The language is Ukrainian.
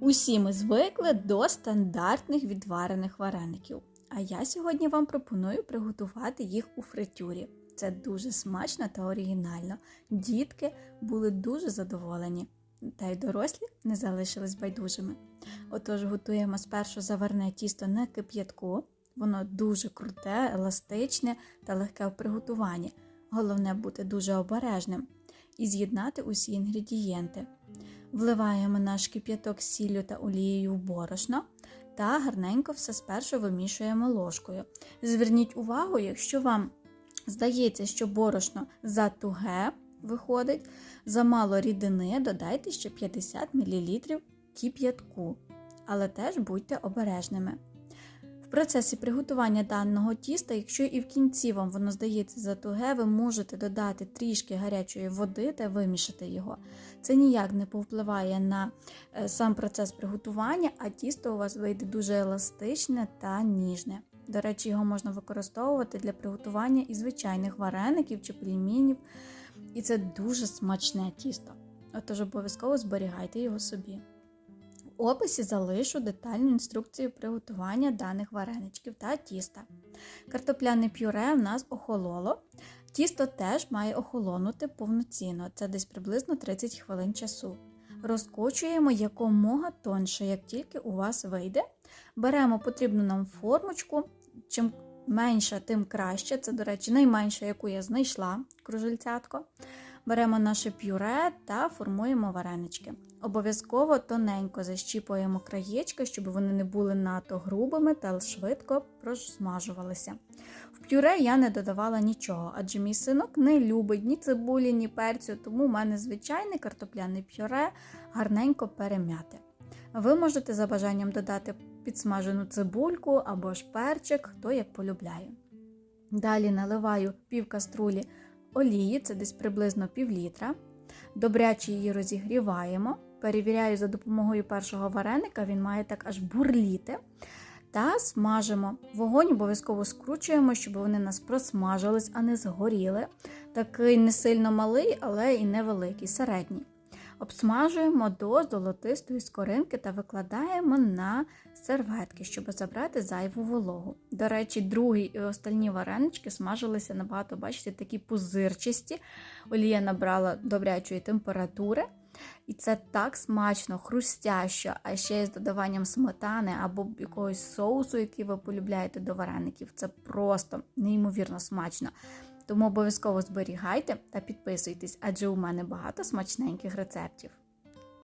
Усі ми звикли до стандартних відварених вареників. А я сьогодні вам пропоную приготувати їх у фритюрі. Це дуже смачно та оригінально. Дітки були дуже задоволені, та й дорослі не залишились байдужими. Отож, готуємо спершу заварне тісто на кип'ятку. Воно дуже круте, еластичне та легке в приготуванні. Головне бути дуже обережним і з'єднати усі інгредієнти. Вливаємо наш кип'яток з сіллю та олією в борошно та гарненько все спершу вимішуємо ложкою. Зверніть увагу, якщо вам здається, що борошно затуге виходить, замало рідини, додайте ще 50 мл кип'ятку, але теж будьте обережними. В процесі приготування даного тіста, якщо і в кінці вам воно здається затуге, ви можете додати трішки гарячої води та вимішати його. Це ніяк не повпливає на е, сам процес приготування, а тісто у вас вийде дуже еластичне та ніжне. До речі, його можна використовувати для приготування і звичайних вареників чи пельменів. І це дуже смачне тісто. Отож обов'язково зберігайте його собі. Описі залишу детальну інструкцію приготування даних вареничків та тіста. Картопляне пюре в нас охололо. Тісто теж має охолонути повноцінно, це десь приблизно 30 хвилин часу. Розкочуємо якомога тонше, як тільки у вас вийде. Беремо потрібну нам формочку. Чим менша, тим краще. Це, до речі, найменша, яку я знайшла кружельцятко. Беремо наше пюре та формуємо варенички. Обов'язково тоненько защіпуємо краєчки, щоб вони не були надто грубими та швидко просмажувалися. В пюре я не додавала нічого, адже мій синок не любить ні цибулі, ні перцю, тому в мене звичайне картопляне пюре гарненько перем'яте. Ви можете за бажанням додати підсмажену цибульку або ж перчик, хто як полюбляє. Далі наливаю пів каструлі олії, це десь приблизно пів літра. Добряче її розігріваємо. Перевіряю за допомогою першого вареника, він має так аж бурліти. Та смажимо. Вогонь обов'язково скручуємо, щоб вони нас просмажились, а не згоріли. Такий не сильно малий, але і невеликий, середній. Обсмажуємо до золотистої скоринки та викладаємо на серветки, щоб забрати зайву вологу. До речі, другий і остальні варенички смажилися набагато, бачите, такі пузирчасті. Олія набрала добрячої температури. І це так смачно, хрустящо, а ще з додаванням сметани або якогось соусу, який ви полюбляєте до вареників. Це просто неймовірно смачно. Тому обов'язково зберігайте та підписуйтесь, адже у мене багато смачненьких рецептів.